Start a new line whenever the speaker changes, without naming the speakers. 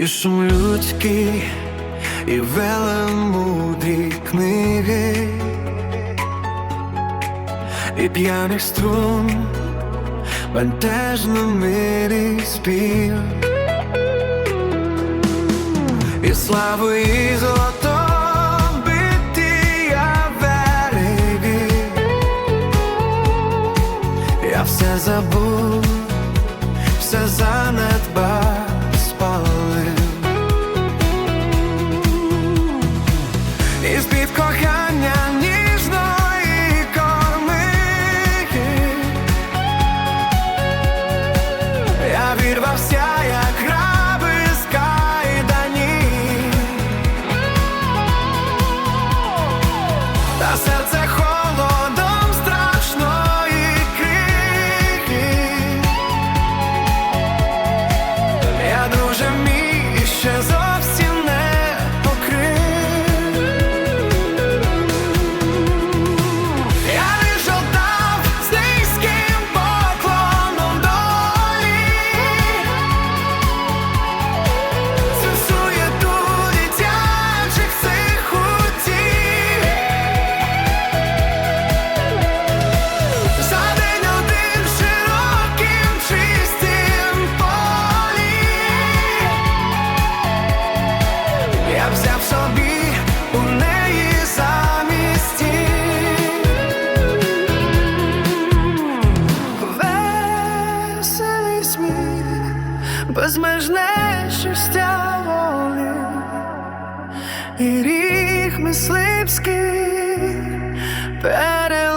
І шум людський, і велемудрі книги, і п'яних струн, бентежно мирі спів, і славу, і золото. Я. безмежне щастя волі і ріг мисливський пере.